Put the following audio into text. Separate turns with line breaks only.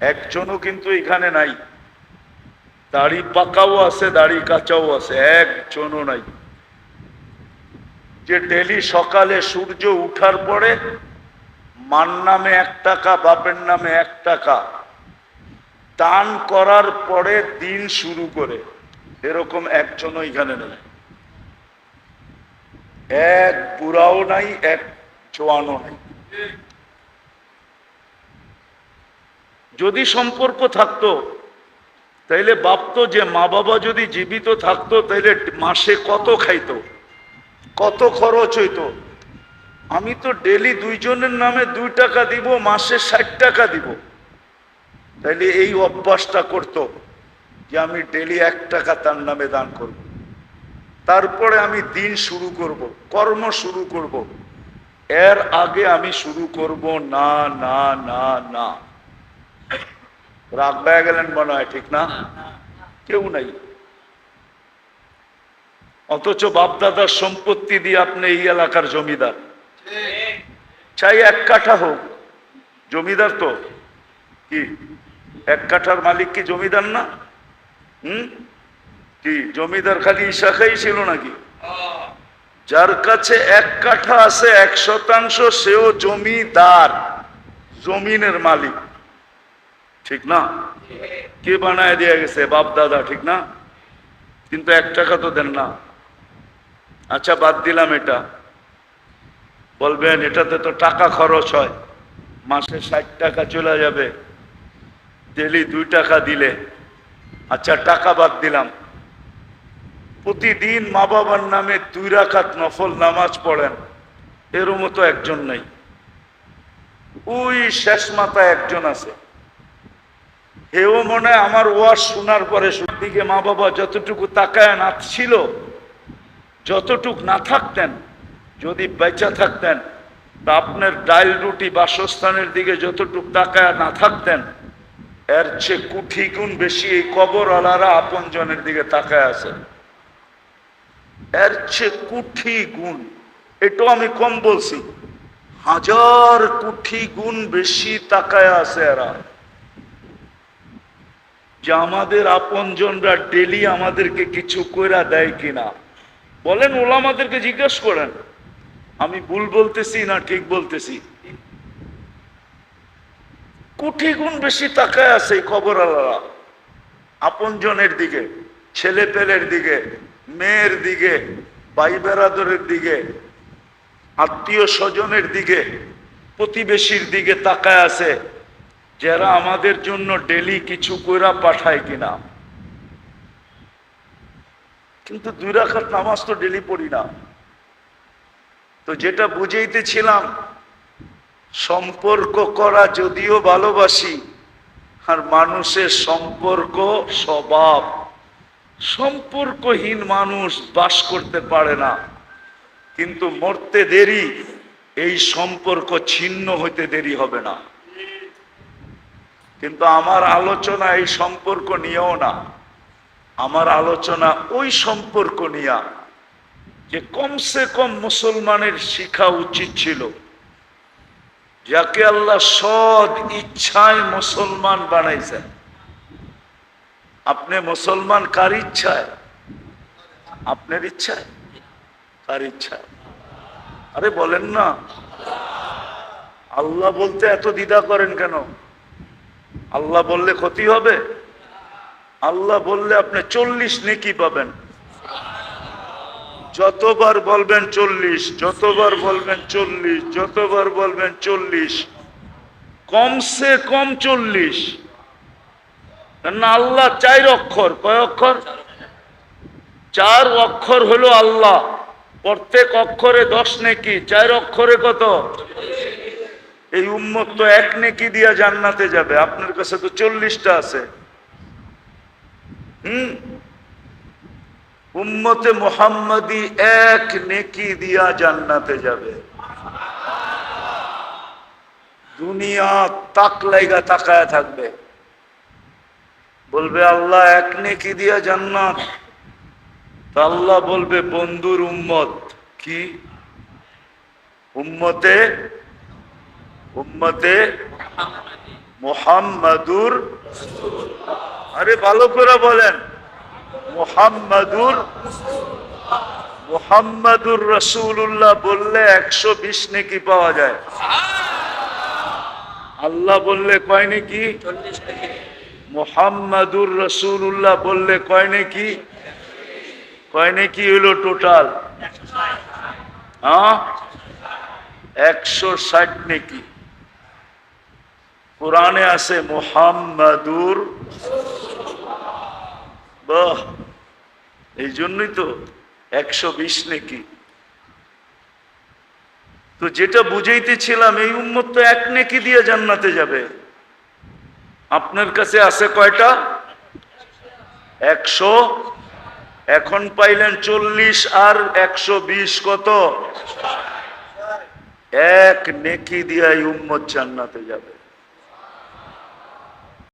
একজনও কিন্তু এখানে নাই। দাড়ি পাকাও আছে, দাড়ি কাঁচাও আছে, একজনও নাই। যে ডেলি সকালে সূর্য উঠার পরে মার নামে এক টাকা, বাপের নামে এক টাকা, দান করার পরে দিন শুরু করে, এরকম একজনও এখানে নেই। এক বুড়াও নাই, এক জোয়ানও নাই। যদি সম্পর্ক থাকতো, তাইলে ভাবতো যে মা বাবা যদি জীবিত থাকতো, তাইলে মাসে কত খাইতো, কত খরচ হইতো। আমি তো ডেলি দুইজনের নামে দুই টাকা দিব, মাসে ষাট টাকা দিব। তাইলে এই অভ্যাসটা করতো যে আমি ডেলি এক টাকা তার নামে দান করব। তারপরে আমি দিন শুরু করব, কর্ম শুরু করব। এর আগে আমি শুরু করব না না না না। পেয়ে গেলেন মনে হয়, ঠিক না? কেউ নাই। অথচ বাপদাদার সম্পত্তি দিয়ে আপনি এই এলাকার জমিদার। চাই এক কাঠা হোক। জমিদার তো। কি? এক কাঠার মালিক কি জমিদার না? হুম? কি, জমিদার খালি ইশাখাই ছিল নাকি? যার কাছে এক কাঠা আছে, এক শতাংশ সেও জমিদার, জমিনের মালিক। ঠিক না? কে বানায় দিয়ে গেছে? বাপ, দাদা, ঠিক না? কিন্তু এক টাকা তো দেন না। আচ্ছা বাদ দিলাম এটা। বলবেন, এটাতে তো টাকা খরচ হয়। মাসে ষাট টাকা চলে যাবে। ডেলি দুই টাকা দিলে। আচ্ছা টাকা বাদ দিলাম। প্রতিদিন মা বাবার নামে দুই রাখাত নফল নামাজ পড়েন। এরও মতো একজন নাই। ওই শেষ মাথায় একজন আছে। হেও মনে আমার ওয়াজ শোনার পরে দিকে মা বাবা যতটুকু তাকায় না ছিল, যতটুক না থাকতেন, যদি বেঁচা থাকতেন, তা আপনার ডাইল রুটি বাসস্থানের দিকে যতটুক তাকায় না থাকতেন, এর চেয়ে কুঠি গুণ বেশি এই কবরওয়ালারা আপন জনের দিকে তাকায় আছে। এর চেয়ে কুঠি গুণ, এটাও আমি কম বলছি, হাজার কুঠি গুণ বেশি তাকায় আছে এরা। যে আমাদের আপনজনরা ডেলি আমাদেরকে কিছু কইরা দেয় কিনা? বলেন, ওলামাদেরকে জিজ্ঞেস করেন। আমি ভুল বলতেছি না ঠিক বলতেছি? কোটি গুণ বেশি তাকায় আছে খবর আলারা আপনজনের দিকে ছেলে পেলের দিকে, মেয়ের দিকে, ভাই বেরাদরের দিকে, আত্মীয় স্বজনের দিকে, প্রতিবেশীর দিকে তাকায় আছে। যারা আমাদের জন্য ডেলি কিছু কইরা পাঠায় কিনা। কিন্তু দুই রাখার নামাজ তো ডেলি পড়ি না। তো যেটা বুঝাইতেছিলাম, সম্পর্ক করা যদিও ভালোবাসি, আর মানুষের সম্পর্ক স্বভাব, সম্পর্কহীন মানুষ বাস করতে পারে না। কিন্তু মরতে দেরি, এই সম্পর্ক ছিন্ন হইতে দেরি হবে না। কিন্তু আমার আলোচনা এই সম্পর্ক নিয়েও না। আমার আলোচনা ওই সম্পর্ক নিয়া যে কমসে কম মুসলমানের শিখা উচিত ছিল, যাকে আল্লাহ সদ ইচ্ছায় মুসলমান বানাইছেন। আপনি মুসলমান কার ইচ্ছায়? আপনার ইচ্ছায়? কার ইচ্ছায়? আরে বলেন না। আল্লাহ বলতে এত দ্বিধা করেন কেন? আল্লাহ বললে ক্ষতি হবে? আল্লাহ বললে আপনি চল্লিশ নেকি পাবেন। যতবার বলবেন চল্লিশ, যতবার বলবেন চল্লিশ, যতবার বলবেন চল্লিশ, কমসে কম চল্লিশ। না আল্লাহ চার অক্ষর। কয় অক্ষর? চার অক্ষর হলো আল্লাহ। প্রত্যেক অক্ষরে দশ নেকি। চার অক্ষরে কত? এই উম্মত তো এক নেকি দিয়া জান্নাতে যাবে। আপনার কাছে তো চল্লিশটা আছে। হুম? উম্মতে মোহাম্মদি এক নেকি দিয়া জান্নাতে যাবে। দুনিয়া তাক লাইগা তাকায় থাকবে। বলবে, আল্লাহ এক নেকি দিয়া জান্নাত। তা আল্লাহ বলবে, বন্ধুর উম্মত। কি? উম্মতে উম্মতে মোহাম্মদুর আরে ভালো করে বলেন। মোহাম্মদুর মোহাম্মদুর রসুল্লাহ বললে একশো বিশ নেকি পাওয়া যায়। আল্লাহ বললে কয় নাকি? মোহাম্মদুর রসুল্লাহ বললে কয় নাকি? কয় নাকি হলো টোটাল? হ্যাঁ? একশো ষাট নাকি। কোরআনে আছে মোহাম্মদুর বাহ। এই জন্যই তো একশো বিশ নাকি। তো যেটা বুঝাইতেছিলাম, এই উম্মত তো এক নেকি দিয়ে জান্নাতে যাবে। আপনার কাছে আছে কয়টা? একশো। এখন পাইলেন চল্লিশ আর একশো বিশ কত? এক নেকি দিয়ে উম্মত জান্নাতে যাবে।